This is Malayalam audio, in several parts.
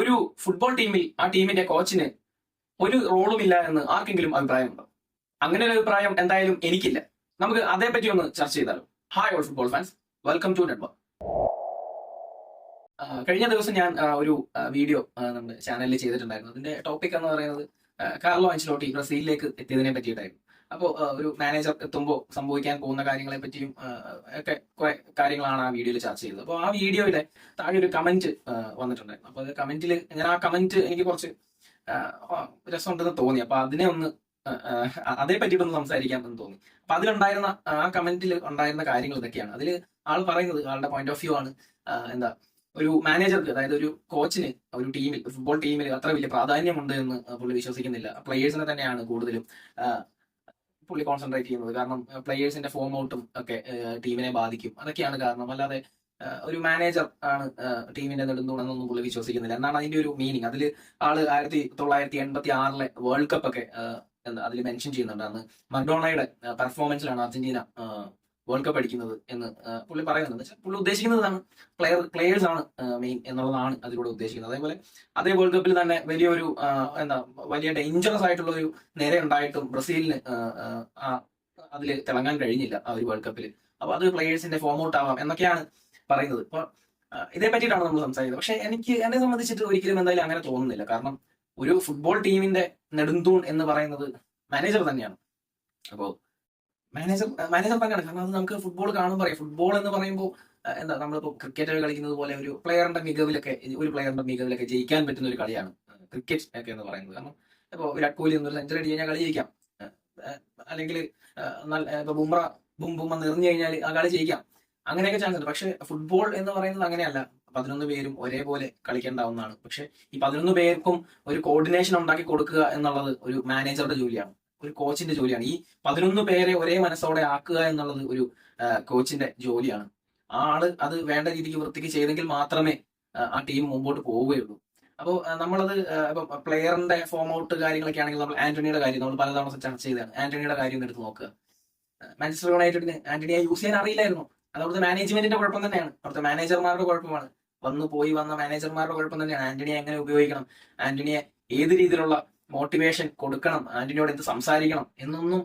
ഒരു ഫുട്ബോൾ ടീമിൽ ആ ടീമിന്റെ കോച്ചിന് ഒരു റോളും ഇല്ല എന്ന് ആർക്കെങ്കിലും അഭിപ്രായമുണ്ടോ? അങ്ങനെ ഒരു അഭിപ്രായം എന്തായാലും എനിക്കില്ല. നമുക്ക് അതേപറ്റി ഒന്ന് ചർച്ച ചെയ്താലോ? Hi all football fans welcome to network കഴിഞ്ഞ ദിവസം ഞാൻ ഒരു വീഡിയോ നമ്മുടെ ചാനലിൽ ചെയ്തിട്ടുണ്ടായിരുന്നു. അതിന്റെ ടോപ്പിക് എന്ന് പറയുന്നത് കാർലോ അഞ്ചിലോട്ടി ബ്രസീലിലേക്ക് എത്തിയതിനെ പറ്റിയിട്ടായിരുന്നു. അപ്പോൾ ഒരു മാനേജർ എത്തുമ്പോൾ സംഭവിക്കാൻ പോകുന്ന കാര്യങ്ങളെ പറ്റിയും ഒക്കെ കുറെ കാര്യങ്ങളാണ് ആ വീഡിയോയിൽ ചർച്ച ചെയ്തത്. അപ്പോൾ ആ വീഡിയോയിലെ താഴെ ഒരു കമന്റ് വന്നിട്ടുണ്ടായിരുന്നു അപ്പോൾ അത് കമന്റിൽ ഞാൻ ആ കമന്റ് എനിക്ക് കുറച്ച് രസമുണ്ടെന്ന് തോന്നി. അപ്പൊ അതിനെ ഒന്ന് അതേ പറ്റിയിട്ടൊന്ന് സംസാരിക്കാം എന്ന് തോന്നി. അപ്പൊ അതിലുണ്ടായിരുന്ന ആ കമന്റിൽ ഉണ്ടായിരുന്ന കാര്യങ്ങൾ ഇതൊക്കെയാണ്. അതിൽ ആൾ പറയുന്നത് ആളുടെ പോയിന്റ് ഓഫ് വ്യൂ ആണ്. എന്താ ഒരു മാനേജർക്ക് അതായത് ഒരു കോച്ചിന് ഒരു ടീമിൽ ഫുട്ബോൾ ടീമിൽ അത്ര വലിയ പ്രാധാന്യമുണ്ട് എന്ന് പുള്ളി വിശ്വസിക്കുന്നില്ല. പ്ലെയേഴ്സിനെ തന്നെയാണ് കൂടുതലും പുള്ളി കോൺസെൻട്രേറ്റ് ചെയ്യുന്നത്. കാരണം പ്ലേയേഴ്സിന്റെ ഫോം ഔട്ടും ഒക്കെ ടീമിനെ ബാധിക്കും. അതൊക്കെയാണ് കാരണം. അല്ലാതെ ഒരു മാനേജർ ആണ് ടീമിന്റെ നെടുന്തൂണെന്നൊന്നും പുള്ളി വിശ്വസിക്കുന്നില്ല. എന്നാണ് അതിന്റെ ഒരു മീനിങ് അതിൽ ആൾ ആയിരത്തി തൊള്ളായിരത്തി എൺപത്തി ആറിലെ വേൾഡ് കപ്പ് ഒക്കെ അതിൽ മെൻഷൻ ചെയ്യുന്നുണ്ട്. അന്ന് മക്ഡോണയുടെ പെർഫോമൻസിലാണ് അർജന്റീന വേൾഡ് കപ്പ് അടിക്കുന്നത് എന്ന് പുള്ളി വെച്ചാൽ പുള്ളി ഉദ്ദേശിക്കുന്നതാണ് പ്ലെയർ പ്ലേയേഴ്സ് ആണ് മെയിൻ എന്നുള്ളതാണ് അതിലൂടെ ഉദ്ദേശിക്കുന്നത്. അതേപോലെ അതേ വേൾഡ് കപ്പിൽ തന്നെ വലിയൊരു എന്താ വലിയ ഡേഞ്ചറസ് ആയിട്ടുള്ള ഒരു നേരെ ഉണ്ടായിട്ടും ബ്രസീലിന് അതിൽ തിളങ്ങാൻ കഴിഞ്ഞില്ല ആ ഒരു വേൾഡ് കപ്പിൽ അപ്പൊ അത് പ്ലേയേഴ്സിന്റെ ഫോം ഔട്ട് ആവാം എന്നൊക്കെയാണ് പറയുന്നത്. ഇപ്പൊ ഇതേ പറ്റിയിട്ടാണ് നമ്മൾ സംസാരിക്കുന്നത്. പക്ഷെ എനിക്ക് എന്നെ സംബന്ധിച്ചിട്ട് ഒരിക്കലും എന്തായാലും അങ്ങനെ തോന്നുന്നില്ല. കാരണം ഒരു ഫുട്ബോൾ ടീമിന്റെ നെടുന്തൂൺ എന്ന് പറയുന്നത് മാനേജർ തന്നെയാണ്. അപ്പോ മാനേജർ മാനേജർ തന്നെയാണ് കാരണം അത് നമുക്ക് ഫുട്ബോൾ കാണുമ്പോൾ അറിയാം. ഫുട്ബോൾ എന്ന് പറയുമ്പോൾ എന്താ നമ്മളിപ്പോൾ ക്രിക്കറ്റ് കളിക്കുന്നത് പോലെ ഒരു പ്ലെയറിന്റെ മികവിലൊക്കെ ഒരു പ്ലെയറിന്റെ മികവിലൊക്കെ ജയിക്കാൻ പറ്റുന്ന ഒരു കളിയാണ് ക്രിക്കറ്റ് ഒക്കെ എന്ന് പറയുന്നത്. കാരണം ഇപ്പോൾ വിരാട് കോഹ്ലി എന്നൊരു സെഞ്ചുറി അടി കഴിഞ്ഞാൽ കളി ജയിക്കാം. അല്ലെങ്കിൽ നല്ല ഇപ്പൊ ബുംറ ബും ബും എന്ന് എറിഞ്ഞു കഴിഞ്ഞാൽ ആ കളി ജയിക്കാം. അങ്ങനെയൊക്കെ ചാൻസ് ഉണ്ട്. പക്ഷെ ഫുട്ബോൾ എന്ന് പറയുന്നത് അങ്ങനെയല്ല. പതിനൊന്ന് പേരും ഒരേപോലെ കളിക്കേണ്ടാവുന്നതാണ്. പക്ഷെ ഈ പതിനൊന്ന് പേർക്കും ഒരു കോർഡിനേഷൻ ഉണ്ടാക്കി കൊടുക്കുക എന്നുള്ളത് ഒരു മാനേജറുടെ ജോലിയാണ്. ഒരു കോച്ചിന്റെ ജോലിയാണ്. ഈ പതിനൊന്ന് പേരെ ഒരേ മനസ്സോടെ ആക്കുക എന്നുള്ളത് ഒരു കോച്ചിന്റെ ജോലിയാണ്. ആ ആൾ അത് വേണ്ട രീതിക്ക് വൃത്തിക്ക് ചെയ്തെങ്കിൽ മാത്രമേ ആ, ടീം മുമ്പോട്ട് പോവുകയുള്ളൂ. അപ്പോൾ നമ്മളത് ഇപ്പം പ്ലെയറിന്റെ ഫോം ഔട്ട് കാര്യങ്ങളൊക്കെ ആണെങ്കിൽ നമ്മൾ ആന്റണിയുടെ കാര്യം നമ്മൾ പലതവണ ചർച്ച ചെയ്തതാണ്. ആന്റണിയുടെ കാര്യം എടുത്ത് നോക്കുക. മാഞ്ചസ്റ്റർ യുണൈറ്റഡിന് ആന്റണിയെ യൂസ് ചെയ്യാൻ അറിയില്ലായിരുന്നു. അത് അവിടുത്തെ മാനേജ്മെന്റിന്റെ കുഴപ്പം തന്നെയാണ്. അവിടുത്തെ മാനേജർമാരുടെ കുഴപ്പമാണ്. വന്നു പോയി വന്ന മാനേജർമാരുടെ കുഴപ്പം തന്നെയാണ്. ആന്റണിയെ എങ്ങനെ ഉപയോഗിക്കണം? ആന്റണിയെ ഏത് രീതിയിലുള്ള മോട്ടിവേഷൻ കൊടുക്കണം ആന്റണിയോട് എന്ത് സംസാരിക്കണം എന്നൊന്നും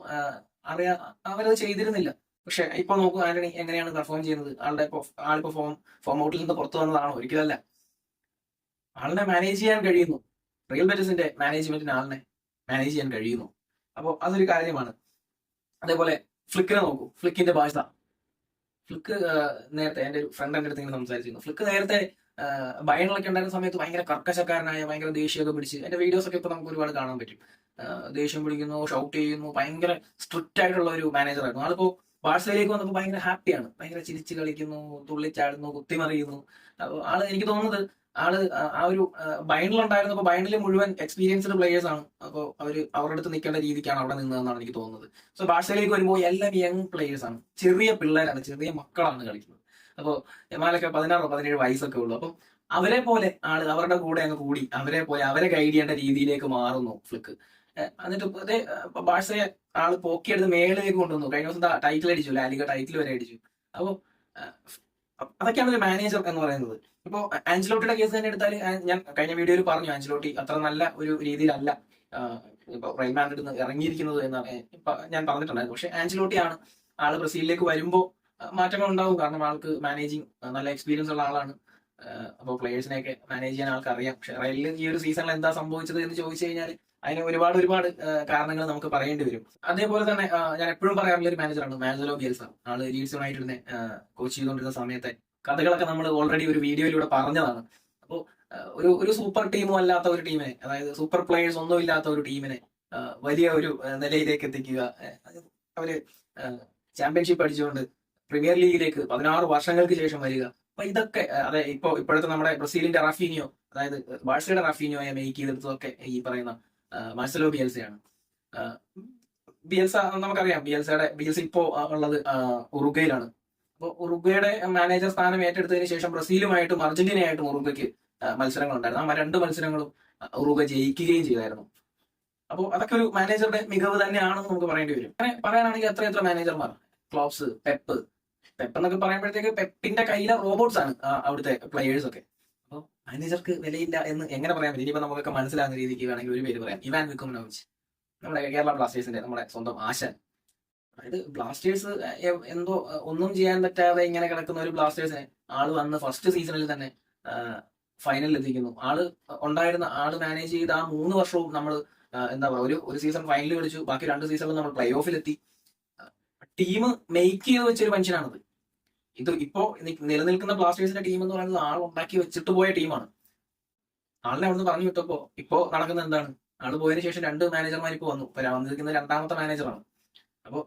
അറിയാ അവരത് ചെയ്തിരുന്നില്ല. പക്ഷെ ഇപ്പൊ നോക്കൂ ആന്റണി എങ്ങനെയാണ് പെർഫോം ചെയ്യുന്നത്? ആളുടെ ആളിപ്പോ ഫോം ഫോം ഔട്ടിൽ നിന്ന് പുറത്തു വന്നതാണോ? ഒരിക്കലല്ല. ആളിനെ മാനേജ് ചെയ്യാൻ കഴിയുന്നു. റിയൽ ബെറ്റസിന്റെ മാനേജ്മെന്റിന് ആളിനെ മാനേജ് ചെയ്യാൻ കഴിയുന്നു. അപ്പോൾ അതൊരു കാര്യമാണ്. അതേപോലെ ഫ്ലിക്കിനെ നോക്കൂ. ഫ്ലിക്കിന്റെ ഭാഷ. ഫ്ലിക്ക് നേരത്തെ എന്റെ ഒരു ഫ്രണ്ട് എന്റെ അടുത്ത് ഇങ്ങനെ സംസാരിച്ചിരുന്നു. ഫ്ലിക്ക് നേരത്തെ ബയണിലൊക്കെ ഉണ്ടായിരുന്ന സമയത്ത് ഭയങ്കര കർക്കശക്കാരനായ ഭയങ്കര ദേഷ്യമൊക്കെ പിടിച്ച് എന്റെ വീഡിയോസ് ഒക്കെ ഇപ്പൊ നമുക്ക് ഒരുപാട് കാണാൻ പറ്റും. ദേഷ്യം പിടിക്കുന്നു ഷൗട്ട് ചെയ്യുന്നു ഭയങ്കര സ്ട്രിക്റ്റ് ആയിട്ടുള്ള ഒരു മാനേജർ ആയിരുന്നു. ആളിപ്പോ ബാഴ്സയിലേക്ക് വന്നപ്പോൾ ഭയങ്കര ഹാപ്പിയാണ് ഭയങ്കര ചിരിച്ചു കളിക്കുന്നു തുള്ളിച്ചാടുന്നു കുത്തിമറിയുന്നു ആൾ എനിക്ക് തോന്നുന്നത് ആൾ ആ ഒരു ബയണിലുണ്ടായിരുന്നപ്പോ ബയണിൽ മുഴുവൻ എക്സ്പീരിയൻസ്ഡ് പ്ലേയേഴ്സ് ആണ്. അപ്പോൾ അവർ അവരുടെ അടുത്ത് നിൽക്കേണ്ട രീതിക്കാണ് അവിടെ നിന്നതെന്നാണ് എനിക്ക് തോന്നുന്നത്. സോ ബാഴ്സയിലേക്ക് വരുമ്പോൾ എല്ലാം യങ് പ്ലേയേഴ്സ് ആണ്. ചെറിയ പിള്ളേരാണ് ചെറിയ മക്കളാണ് കളിക്കുന്നത്. അപ്പോൾ എമാലൊക്കെ പതിനാറോ പതിനേഴ് വയസ്സൊക്കെ ഉള്ളൂ. അപ്പം അവരെ പോലെ ആൾ അവരുടെ കൂടെ അങ്ങ് കൂടി അവരെ പോലെ അവരെ ഗൈഡ് ചെയ്യേണ്ട രീതിയിലേക്ക് മാറുന്നു ഫ്ലിക്ക് എന്നിട്ട് അതേ ബാഴ്സയെ ആൾ പോക്കിയെടുത്ത് മേളിലേക്ക് കൊണ്ടുവന്നു. കഴിഞ്ഞ ദിവസം ടൈറ്റിൽ അടിച്ചു ലാലിക ടൈറ്റിൽ വരെ അടിച്ചു. അപ്പോൾ അതൊക്കെയാണ് ഒരു മാനേജർ എന്ന് പറയുന്നത്. ഇപ്പോ ആഞ്ചലോട്ടിയുടെ കേസ് തന്നെ എടുത്താൽ ഞാൻ കഴിഞ്ഞ വീഡിയോയിൽ പറഞ്ഞു ആഞ്ചലോട്ടി അത്ര നല്ല ഒരു രീതിയിലല്ല ഇപ്പൊ റയൽ നിന്ന് ഇറങ്ങിയിരിക്കുന്നത് എന്നാണ്. ഞാൻ പറഞ്ഞിട്ടുണ്ടായിരുന്നു. പക്ഷെ ആഞ്ചലോട്ടിയാണ് ആൾ ബ്രസീലിലേക്ക് വരുമ്പോൾ മാറ്റങ്ങൾ ഉണ്ടാവും കാരണം ആൾക്ക് മാനേജിങ് നല്ല എക്സ്പീരിയൻസ് ഉള്ള ആളാണ്. അപ്പോൾ പ്ലേയേഴ്സിനെയൊക്കെ മാനേജ് ചെയ്യാൻ ആൾക്ക് അറിയാം പക്ഷെ റയലിൽ ഈ ഒരു സീസണിൽ എന്താ സംഭവിച്ചത് എന്ന് ചോദിച്ചു കഴിഞ്ഞാൽ അതിന് ഒരുപാട് ഒരുപാട് കാരണങ്ങൾ നമുക്ക് പറയേണ്ടി വരും. അതേപോലെ തന്നെ ഞാൻ എപ്പോഴും പറയാറുള്ള ഒരു മാനേജറാണ് മാനേജറോ ബിയൽസ ആൾ ലീഡ്സ് യുണൈറ്റഡിനെ കോച്ച് ചെയ്തുകൊണ്ടിരുന്ന സമയത്തെ കഥകളൊക്കെ നമ്മൾ ഓൾറെഡി ഒരു വീഡിയോയിലൂടെ പറഞ്ഞതാണ്. അപ്പോൾ ഒരു ഒരു സൂപ്പർ ടീമും അല്ലാത്ത ഒരു ടീമിനെ അതായത് സൂപ്പർ പ്ലേയേഴ്സ് ഒന്നും ഇല്ലാത്ത ഒരു ടീമിനെ വലിയ ഒരു നിലയിലേക്ക് എത്തിക്കുക. അവർ ചാമ്പ്യൻഷിപ്പ് അടിച്ചുകൊണ്ട് പ്രീമിയർ ലീഗിലേക്ക് പതിനാറ് വർഷങ്ങൾക്ക് ശേഷം വരിക. അപ്പൊ ഇതൊക്കെ അതെ ഇപ്പോ ഇപ്പോഴത്തെ നമ്മുടെ ബ്രസീലിന്റെ റഫീനിയോ അതായത് ബാഴ്സയുടെ റഫീനിയോയെ മേക്ക് ചെയ്തെടുത്തതൊക്കെ ഈ പറയുന്ന മാർസലോ ബിയൽസയാണ്. ബിയൽസ നമുക്കറിയാം ബിയൽസയുടെ ബിയൽസ ഇപ്പോ ഉള്ളത് ഉറുഗയിലാണ് അപ്പോൾ ഉറുഗയുടെ മാനേജർ സ്ഥാനം ഏറ്റെടുത്തതിന് ശേഷം ബ്രസീലുമായിട്ടും അർജന്റീനയായിട്ടും ഉറുഗയ്ക്ക് മത്സരങ്ങളുണ്ടായിരുന്നു. ആ രണ്ട് മത്സരങ്ങളും ഉറുഗ ജയിക്കുകയും ചെയ്തായിരുന്നു. അപ്പോൾ അതൊക്കെ ഒരു മാനേജറുടെ മികവ് തന്നെയാണെന്ന് നമുക്ക് പറയേണ്ടി വരും. അങ്ങനെ പറയാനാണെങ്കിൽ എത്ര എത്ര മാനേജർമാർ ക്ലോസ് പെപ്പ് പെപ്പ് എന്നൊക്കെ പറയുമ്പോഴത്തേക്ക് പെപ്പിന്റെ കയ്യിലെ റോബോട്ട്സ് ആണ് അവിടുത്തെ പ്ലെയേഴ്സ് ഒക്കെ. അപ്പോൾ മാനേജർക്ക് വിലയില്ല എന്ന് എങ്ങനെ പറയാൻ പറ്റും? ഇനിയിപ്പോ നമുക്കൊക്കെ മനസ്സിലാകുന്ന രീതിക്ക് വേണമെങ്കിൽ ഒരു പേര് പറയാം. ഇവാൻ വിക്കുമനോവിച്ച് നമ്മുടെ കേരള ബ്ലാസ്റ്റേഴ്സിന്റെ നമ്മുടെ സ്വന്തം ആശാൻ. അതായത് ബ്ലാസ്റ്റേഴ്സ് എന്തോ ഒന്നും ചെയ്യാൻ പറ്റാതെ ഇങ്ങനെ കിടക്കുന്ന ഒരു ബ്ലാസ്റ്റേഴ്സിനെ ആൾ വന്ന് ഫസ്റ്റ് സീസണിൽ തന്നെ ഫൈനലിൽ എത്തിക്കുന്നു. ആൾ ഉണ്ടായിരുന്ന ആൾ മാനേജ് ചെയ്ത ആ മൂന്ന് വർഷവും നമ്മൾ എന്താ പറയുക ഒരു ഒരു സീസൺ ഫൈനലിൽ കളിച്ചു. ബാക്കി രണ്ട് സീസണിൽ നമ്മൾ പ്ലേ ഓഫിലെത്തി ടീം മെയ്ക്ക് ചെയ്ത് വെച്ചൊരു മനുഷ്യനാണത്. ഇത് ഇപ്പോ നിലനിൽക്കുന്ന ബ്ലാസ്റ്റേഴ്സിന്റെ ടീം എന്ന് പറയുന്നത് ആൾ ഉണ്ടാക്കി വെച്ചിട്ട് പോയ ടീമാണ് ആളിനെ അവിടുന്ന് പറഞ്ഞു വിട്ടപ്പോ ഇപ്പോ നടക്കുന്നത് എന്താണ്? ആൾ പോയതിനു ശേഷം രണ്ട് മാനേജർമാർ ഇപ്പോ വന്നു. ഇപ്പൊ വന്നിരിക്കുന്ന രണ്ടാമത്തെ മാനേജറാണ് അപ്പോ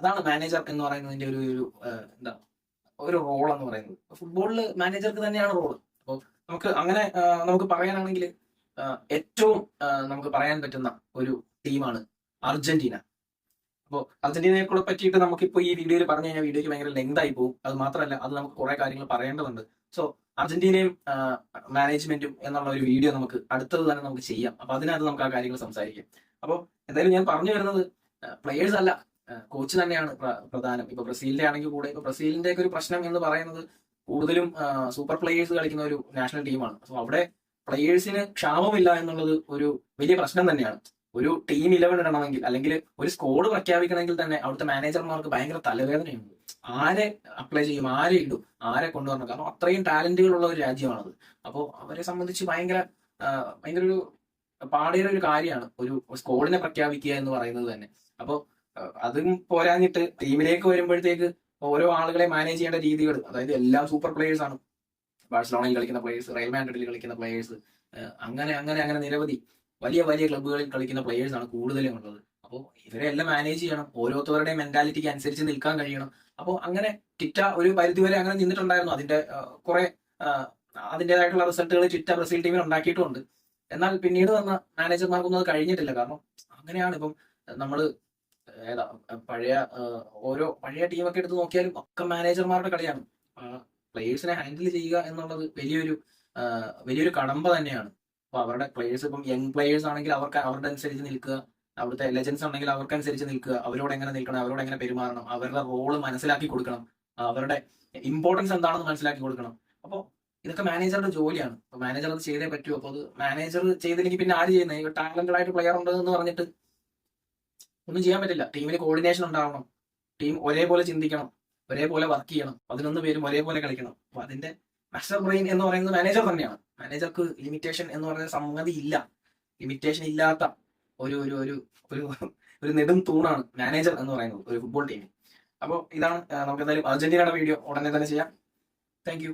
അതാണ് മാനേജർ എന്ന് പറയുന്നതിന്റെ ഒരു ഒരു എന്താ ഒരു റോൾ എന്ന് പറയുന്നത്. ഫുട്ബോളിൽ മാനേജർക്ക് തന്നെയാണ് റോൾ അപ്പോൾ നമുക്ക് അങ്ങനെ നമുക്ക് പറയാനാണെങ്കിൽ ഏറ്റവും നമുക്ക് പറയാൻ പറ്റുന്ന ഒരു ടീമാണ് അർജന്റീന. അപ്പോൾ അർജന്റീനയെ കൂടെ പറ്റിയിട്ട് നമുക്കിപ്പോൾ ഈ വീഡിയോയിൽ പറഞ്ഞു കഴിഞ്ഞാൽ വീഡിയോയ്ക്ക് ഭയങ്കര ലെങ്ത് ആയി പോകും. അത് മാത്രമല്ല അത് നമുക്ക് കുറെ കാര്യങ്ങൾ പറയേണ്ടതുണ്ട്. സോ അർജന്റീനയും മാനേജ്മെന്റും എന്നുള്ള ഒരു വീഡിയോ നമുക്ക് അടുത്തത് തന്നെ നമുക്ക് ചെയ്യാം. അപ്പൊ അതിനകത്ത് നമുക്ക് ആ കാര്യങ്ങൾ സംസാരിക്കാം. അപ്പോൾ എന്തായാലും ഞാൻ പറഞ്ഞു വരുന്നത് പ്ലേയേഴ്സ് അല്ല. കോച്ച് തന്നെയാണ് പ്രധാനം. ഇപ്പൊ ബ്രസീലിന്റെ ആണെങ്കിൽ കൂടെ ഇപ്പൊ ബ്രസീലിന്റെ ഒക്കെ ഒരു പ്രശ്നം എന്ന് പറയുന്നത് കൂടുതലും സൂപ്പർ പ്ലെയേഴ്സ് കളിക്കുന്ന ഒരു നാഷണൽ ടീമാണ് സോ അവിടെ പ്ലേയേഴ്സിന് ക്ഷാമമില്ല എന്നുള്ളത് ഒരു വലിയ പ്രശ്നം തന്നെയാണ്. ഒരു ടീം ഇലവൻ ഇടണമെങ്കിൽ അല്ലെങ്കിൽ ഒരു സ്കോഡ് പ്രഖ്യാപിക്കണമെങ്കിൽ തന്നെ അവിടുത്തെ മാനേജർമാർക്ക് ഭയങ്കര തലവേദനയുണ്ട്. ആരെ അപ്ലൈ ചെയ്യും ആരെ ഇടും ആരെ കൊണ്ടുവരണം? കാരണം അത്രയും ടാലന്റുകളുള്ള ഒരു രാജ്യമാണത്. അപ്പോൾ അവരെ സംബന്ധിച്ച് ഭയങ്കര ഭയങ്കര ഒരു പാടിയുടെ ഒരു കാര്യമാണ് ഒരു സ്കോഡിനെ പ്രഖ്യാപിക്കുക എന്ന് പറയുന്നത് തന്നെ. അപ്പോൾ അതും പോരാഞ്ഞിട്ട് ടീമിലേക്ക് വരുമ്പോഴത്തേക്ക് ഓരോ ആളുകളെ മാനേജ് ചെയ്യേണ്ട രീതികൾ അതായത് എല്ലാം സൂപ്പർ പ്ലേയേഴ്സ് ആണ്. ബാഴ്സലോണയിൽ കളിക്കുന്ന പ്ലേയേഴ്സ് റയൽ മാൻഡ്രിഡിൽ കളിക്കുന്ന പ്ലേയേഴ്സ് അങ്ങനെ അങ്ങനെ അങ്ങനെ നിരവധി വലിയ വലിയ ക്ലബ്ബുകളിൽ കളിക്കുന്ന പ്ലേയേഴ്സ് ആണ് കൂടുതലും ഉള്ളത്. അപ്പോൾ ഇവരെ എല്ലാം മാനേജ് ചെയ്യണം ഓരോരുത്തരുടെ മെന്റാലിറ്റിക്ക് അനുസരിച്ച് നിൽക്കാൻ കഴിയണം. അപ്പോൾ അങ്ങനെ ടിറ്റ ഒരു പരിധി വരെ അങ്ങനെ നിന്നിട്ടുണ്ടായിരുന്നു. അതിന്റെ കുറെ അതിന്റെതായിട്ടുള്ള റിസൾട്ടുകൾ ടിറ്റ ബ്രസീൽ ടീമിൽ ഉണ്ടാക്കിയിട്ടുമുണ്ട്. എന്നാൽ പിന്നീട് വന്ന മാനേജർമാർക്കൊന്നും അത് കഴിഞ്ഞിട്ടില്ല. കാരണം അങ്ങനെയാണ് ഇപ്പം നമ്മൾ ഏതാ പഴയ ഓരോ പഴയ ടീമൊക്കെ എടുത്ത് നോക്കിയാലും ഒക്കെ മാനേജർമാരുടെ കളിയാണ്. പ്ലേയേഴ്സിനെ ഹാൻഡിൽ ചെയ്യുക എന്നുള്ളത് വലിയൊരു വലിയൊരു കടമ്പ തന്നെയാണ്. അപ്പൊ അവരുടെ പ്ലേയേഴ്സ് ഇപ്പം യങ് പ്ലേയേഴ്സ് ആണെങ്കിൽ അവർക്ക് അവരുടെ അനുസരിച്ച് നിൽക്കുക. അവിടുത്തെ ലെജൻസ് ഉണ്ടെങ്കിൽ അവർക്കനുസരിച്ച് നിൽക്കുക. അവരോട് എങ്ങനെ നിൽക്കണം? അവരോട് എങ്ങനെ പെരുമാറണം? അവരുടെ റോൾ മനസ്സിലാക്കി കൊടുക്കണം. അവരുടെ ഇമ്പോർട്ടൻസ് എന്താണെന്ന് മനസ്സിലാക്കി കൊടുക്കണം. അപ്പോൾ ഇതൊക്കെ മാനേജറുടെ ജോലിയാണ്. അപ്പൊ മാനേജർ അത് ചെയ്തേ പറ്റൂ. അപ്പോൾ അത് മാനേജർ ചെയ്തില്ലെങ്കിൽ പിന്നെ ആര് ചെയ്യുന്നത് ടാലന്റഡ് ആയിട്ട് പ്ലെയർ ഉണ്ട് എന്ന് പറഞ്ഞിട്ട് ഒന്നും ചെയ്യാൻ പറ്റില്ല. ടീമിന് കോർഡിനേഷൻ ഉണ്ടാവണം. ടീം ഒരേപോലെ ചിന്തിക്കണം. ഒരേപോലെ വർക്ക് ചെയ്യണം. പതിനൊന്ന് പേരും ഒരേപോലെ കളിക്കണം. അപ്പൊ അതിന്റെ മാസ്റ്റർ ബ്രെയിൻ എന്ന് പറയുന്നത് മാനേജർ തന്നെയാണ്. മാനേജർക്ക് ലിമിറ്റേഷൻ എന്ന് പറയുന്ന സംഗതി ഇല്ല. ലിമിറ്റേഷൻ ഇല്ലാത്ത ഒരു ഒരു ഒരു ഒരു ഒരു നെടും തൂണാണ് മാനേജർ എന്ന് പറയുന്നത് ഒരു ഫുട്ബോൾ ടീമിൽ അപ്പോൾ ഇതാണ് നമുക്ക് എന്തായാലും അർജന്റീനയുടെ വീഡിയോ ഉടനെ തന്നെ ചെയ്യാം. താങ്ക്